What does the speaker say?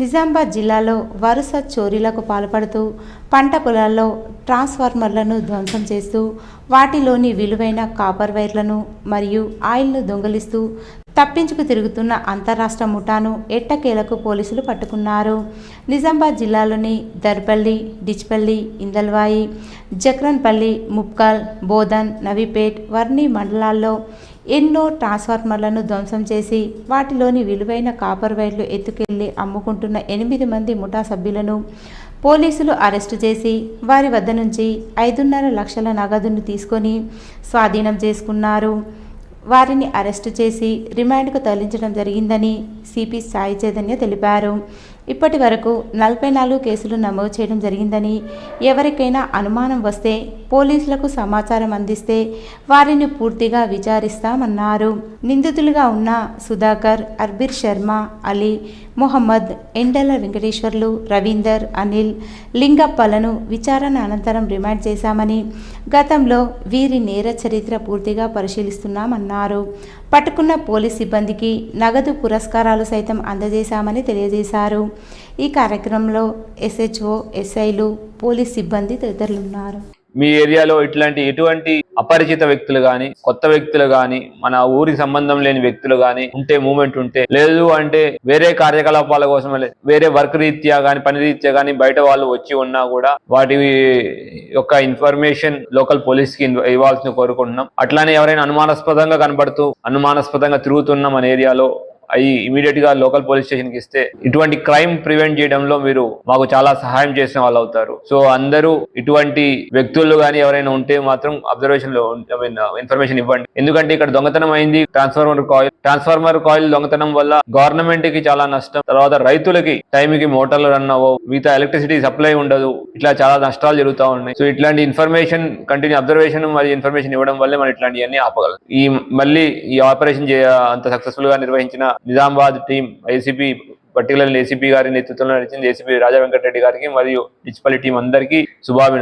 నిజామాబాద్ జిల్లాలో వరుస చోరీలకు పాల్పడుతూ పంట పొలాల్లో ట్రాన్స్ఫార్మర్లను ధ్వంసం చేస్తూ వాటిలోని విలువైన కాపర్ వైర్లను మరియు ఆయిల్ను దొంగిలిస్తూ తప్పించుకు తిరుగుతున్న అంతరాష్ట్ర ముఠాను ఎట్టకేలకు పోలీసులు పట్టుకున్నారు. నిజామాబాద్ జిల్లాలోని దర్పల్లి డిచ్పల్లి ఇందల్వాయి జక్రన్పల్లి ముప్కల్ బోధన్ నవీపేట్ వర్ణి మండలాల్లో ఎన్నో ట్రాన్స్ఫార్మర్లను ధ్వంసం చేసి వాటిలోని విలువైన కాపర్ వైర్లు ఎత్తుకెళ్ళి అమ్ముకుంటున్న ఎనిమిది మంది ముఠా సభ్యులను పోలీసులు అరెస్టు చేసి వారి వద్ద నుంచి ఐదున్నర లక్షల నగదును తీసుకొని స్వాధీనం చేసుకున్నారు. వారిని అరెస్టు చేసి రిమాండ్కు తరలించడం జరిగిందని సిపి సాయి చైతన్య తెలిపారు. ఇప్పటి వరకు నలభై నాలుగు కేసులు నమోదు చేయడం జరిగిందని ఎవరికైనా అనుమానం వస్తే పోలీసులకు సమాచారం అందిస్తే వారిని పూర్తిగా విచారిస్తామన్నారు. నిందితులుగా ఉన్న సుధాకర్ అర్బీర్ శర్మ అలీ మొహమ్మద్ ఎండల వెంకటేశ్వర్లు రవీందర్ అనిల్ లింగప్పలను విచారణ అనంతరం రిమాండ్ చేశామని గతంలో వీరి నేర చరిత్ర పూర్తిగా పరిశీలిస్తున్నామన్నారు. పట్టుకున్న పోలీస్ సిబ్బందికి నగదు పురస్కారాలు సైతం అందజేశామని తెలియజేశారు. ఈ కార్యక్రమంలో ఎస్హెచ్ఓ ఎస్ఐలు పోలీస్ సిబ్బంది తదితరులున్నారు. మీ ఏరియాలో ఇట్లాంటి ఎటువంటి అపరిచిత వ్యక్తులు గాని కొత్త వ్యక్తులు గాని మన ఊరికి సంబంధం లేని వ్యక్తులు గాని ఉంటే మూమెంట్ ఉంటే లేదు అంటే వేరే కార్యకలాపాల కోసం వేరే వర్క్ రీత్యా గాని పని రీత్యా గాని బయట వాళ్ళు వచ్చి ఉన్నా కూడా వాటి యొక్క ఇన్ఫర్మేషన్ లోకల్ పోలీస్కి ఇవ్వాల్సిన కోరుకుంటున్నాం. అట్లానే ఎవరైనా అనుమానాస్పదంగా కనబడుతూ అనుమానాస్పదంగా తిరుగుతున్న మన ఏరియాలో అవి ఇమీడియట్గా లోకల్ పోలీస్ స్టేషన్కి ఇస్తే ఇటువంటి క్రైమ్ ప్రివెంట్ చేయడంలో మీరు మాకు చాలా సహాయం చేసిన వాళ్ళు అవుతారు. సో అందరూ ఇటువంటి వ్యక్తులు కానీ ఎవరైనా ఉంటే మాత్రం అబ్జర్వేషన్లో ఐ మీన్ ఇన్ఫర్మేషన్ ఇవ్వండి. ఎందుకంటే ఇక్కడ దొంగతనం అయింది ట్రాన్స్ఫార్మర్ కాయిల్ ట్రాన్స్ఫార్మర్ కాయిల్ దొంగతనం వల్ల గవర్నమెంట్కి చాలా నష్టం. తర్వాత రైతులకి టైంకి మోటార్లు రన్ అవ్వవు. మిగతా ఎలక్ట్రిసిటీ సప్లై ఉండదు. ఇట్లా చాలా నష్టాలు జరుగుతూ ఉన్నాయి. సో ఇట్లాంటి ఇన్ఫర్మేషన్ కంటిన్యూ అబ్జర్వేషన్ మరియు ఇన్ఫర్మేషన్ ఇవ్వడం వల్లే మనం ఇట్లాంటివన్నీ ఆపగలం. ఈ మళ్ళీ ఈ ఆపరేషన్ చేయ అంత సక్సెస్ఫుల్గా నిర్వహించిన Nizamabad team ACP particular ACP గారి నేతృత్వంలో నడిచింది ఏసీపీ రాజా వెంకటరెడ్డి గారికి మరియు డిచ్పల్లి టీం అందరికీ శుభాభినందనలు.